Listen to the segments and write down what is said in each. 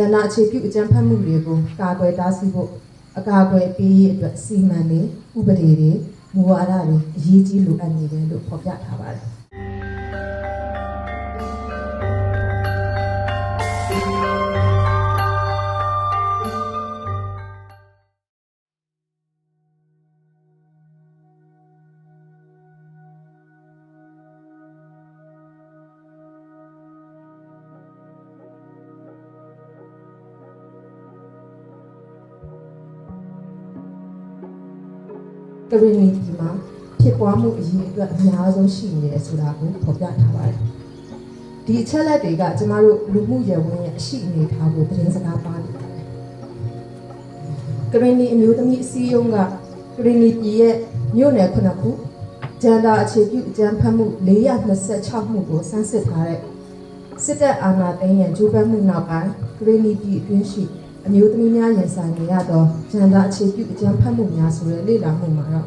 ဂျန်နာအခြေပြုအကြံဖတ်မှုတွေကိုကာကွယ်တားဆီးဖို့အကာအကွယ်ပေးရေးအတွက်စီမံတွေဥပဒေတွေမူဝါဒတွေအရေးကြီးလိုအပ်နေတယ်လို့ဖော်ပြထားပါတယ် ကရီနီတီမှာဖြစ်ပွားမှုအရေးအတွက်အများဆုံးရှိနေတယ်ဆိုတာကိုဖော်ပြထားပါတယ်။ဒီအချက်လက်တွေကကျမတို့လူမှုရေးဝန်ရဲ့အရှိအနေထားကိုသတင်းစကားပါနေပါတယ်။ကရီနီအမျိုးသမီးအစည်းအရုံးကကရီနီပြည်ရဲ့မြို့နယ်ခုနှစ်ခုဂျန်ဒါအခြေပြုအကြံဖတ်မှု426မှုကိုစမ်းစစ်ထားတဲ့စစ်တပ်အာဏာသိမ်းရန်ကြိုးပမ်းမှုနောက်ပိုင်းကရီနီပြည်အတွင်းရှိ အမျိုးသမီးများရင်ဆိုင်နေရသောဂျန်ဒါအခြေပြုအကြံဖတ်မှုများဆိုတဲ့လေ့လာမှုမှာတော့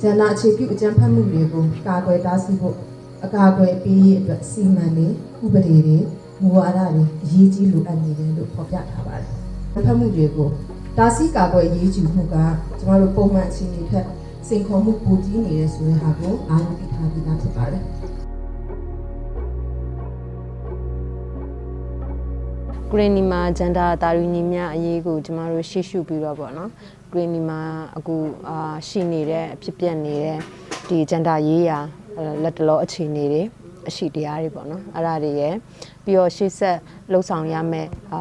ဂျန်ဒါအခြေပြုအကြံဖတ်မှုတွေကိုကာကွယ်တားဆီးဖို့အကာအကွယ်ပေးရေးအတွက်စီမံတွေဥပဒေတွေမူဝါဒတွေအရေးကြီးလိုအပ်နေတယ်လို့ဖော်ပြထားပါတယ်။ဖတ်မှုတွေကိုတားဆီးကာကွယ်အရေးယူမှုကကျမတို့ပုံမှန်အခြေအနေထက်စိန်ခေါ်မှုပိုကြီးနေတယ်ဆိုတဲ့ဟာကိုအားလုံးသိထားပြီးသားဖြစ်ပါတယ်။ ဂရင်းနီမာဂျန်ဒါတာရီညီမြအရေးကိုကျမတို့ရှေ့ရှုပြီးတော့ပေါ့နော်ဂရင်းနီမာအခုအာရှိနေတဲ့အဖြစ်ပြက်နေတဲ့ဒီဂျန်ဒါရေးရာအဲလက်တလောအခြေအနေတွေအရှိတရားတွေပေါ့နော်အဲ့ဒါတွေရယ်ပြီးတော့ရှေ့ဆက်လှုပ်ဆောင်ရမယ့်အာ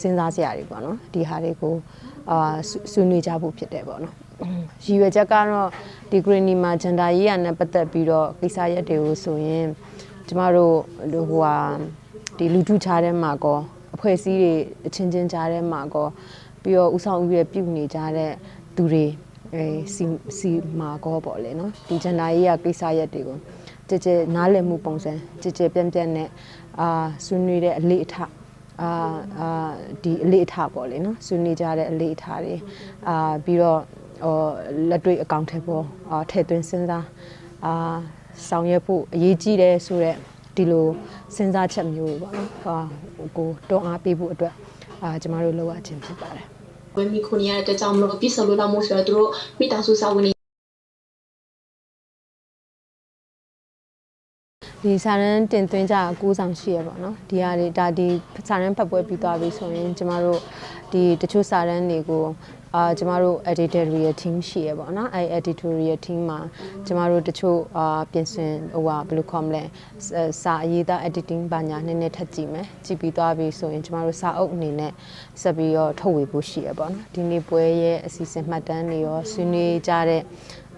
စဉ်းစားစရာတွေပေါ့နော်ဒီဟာတွေကိုအာဆွဆွေးနွေးကြဖို့ဖြစ်တယ်ပေါ့နော်ရည်ရွယ်ချက်ကတော့ဒီဂရင်းနီမာဂျန်ဒါရေးရာနဲ့ပတ်သက်ပြီးတော့ကိစ္စရက်တွေကိုဆိုရင်ကျမတို့ဟိုဟာဒီလူထုချားထဲမှာကောအ ဖွဲ့အစည်းတွေအချင်းချင်းကြားထဲမှာကောပြီးတော့ဥဆောင်ဥရပြုနေကြတဲ့သူတွေအဲစီစီမာကောပေါ့လေနော်ဒီဂျန်ဒါရေးရကိစ္စရက်တွေကိုကြည်ကြည်နားလည်မှုပုံစံကြည်ကြည်ပြန့်ပြန့်နဲ့အာဆွေးနွေးတဲ့အလေးအထအာအာဒီအလေးအထပေါ့လေနော်ဆွေးနွေးကြတဲ့အလေးအထတွေအာပြီးတော့ဟောလက်တွေ့အကောင့်ထဲပေါ်အာထည့်သွင်းစဉ်းစားအာဆောင်ရွက်ဖို့အရေးကြီးတယ်ဆိုတော့ ဒီလိုစဉ်းစားချက်မျိုးတွေပေါ့နော်ဟာကိုတွန်းအားပေးဖို့အတွက်အာကျမတို့လုပ်ရခြင်းဖြစ်ပါတယ်ဝယ်မိခုနေရတဲ့ကြောင့်မလို့ပြစ်ဆုံးလို့တော့မို့ဆိုတော့သူတို့မိသားစုစာဝင်နေဒီစာရန်တင်သွင်းကြအကူဆောင်ရှိရပေါ့နော်ဒီဟာတွေဒါဒီစာရန်ဖတ်ပွဲပြီးသွားပြီဆိုရင်ကျမတို့ဒီတချို့စာရန်တွေကို အာကျမတို့ editorial team ရှိရပေါ့နော်အဲ editorial team မှာကျမတို့တချို့အာပြင်ဆင်ဟိုဟာဘယ်လိုခေါ်မလဲစာအရေးသား editing ဘာညာနည်းနည်းထပ်ကြည့်မယ်ကြည့်ပြီးသွားပြီဆိုရင်ကျမတို့စာအုပ်အနေနဲ့ဆက်ပြီးတော့ထုတ်ဝေဖို့ရှိရပေါ့နော်ဒီနေ့ပွဲရဲ့အစီအစဉ်မှတ်တမ်းတွေရောဆွေးနွေးကြတဲ့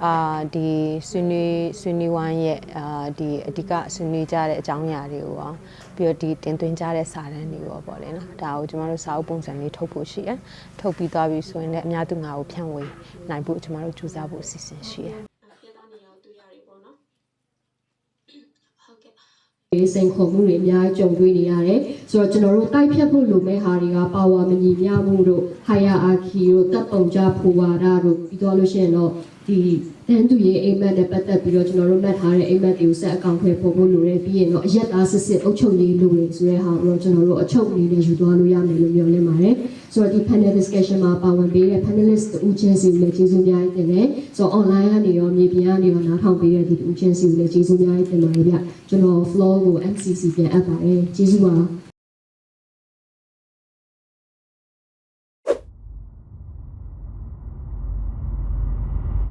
အာဒီဆွေးနွေးဆွေးနွေးဝိုင်းရဲ့အာဒီအဓိကဆွေးနွေးကြတဲ့အကြောင်းအရာတွေကိုရောပြီးတော့ဒီတင်သွင်းကြတဲ့စာတမ်းတွေရောပေါ့လေနော်ဒါကိုကျမတို့စာအုပ်ပုံစံလေးထုတ်ဖို့ရှိရယ်ထုတ်ပြီးသွားပြီဆိုရင်လည်းအများသူငါကိုဖြန့်ဝေနိုင်ဖို့ကျမတို့ကြိုးစားဖို့အစီအစဉ်ရှိရယ် ပြတာနေရောတွေ့ရတယ်ပေါ့နော်ဟုတ်ကဲ့ ဒီစိန်ခေါ်မှုတွေအများကြီးကြုံတွေ့နေရတယ်ဆိုတော့ကျွန်တော်တို့တိုက်ဖြတ်ဖို့လိုမဲ့ဟာတွေကပါဝါမညီမျှမှုတို့ hierarchy တို့တပ်ပုံကြဖွာတာတို့ပြီးတော့လို့ရှိရင်တော့ဒီ တန်းတူရေးအိမ်မက်နဲ့ပတ်သက်ပြီးတော့ကျွန်တော်တို့မှတ်ထားတဲ့အိမ်မက်တွေကိုဆက်အကောင့်ထဲပို့ဖို့လိုတယ်ပြီးရင်တော့အရက်သားစစ်စစ်အုပ်ချုပ်ရေးလိုတယ်ဆိုတဲ့ဟာကိုတော့ကျွန်တော်တို့အချုပ်အနေနဲ့ယူသွားလို့ရမယ်လို့ပြောလင်းပါတယ်ဆိုတော့ဒီ panel discussion မှာပါဝင်ပေးတဲ့ panelist ဦးချင်းစီကိုလည်းကျေးဇူးအများကြီးတင်တယ်ဆိုတော့ online ကနေရောမြေပြင်ကနေရောနားထောင်ပေးတဲ့ဒီဦးချင်းစီကိုလည်းကျေးဇူးအများကြီးတင်ပါတယ်ဗျကျွန်တော် floor ကို MCC ပြန်အပ်ပါတယ်ကျေးဇူးပါ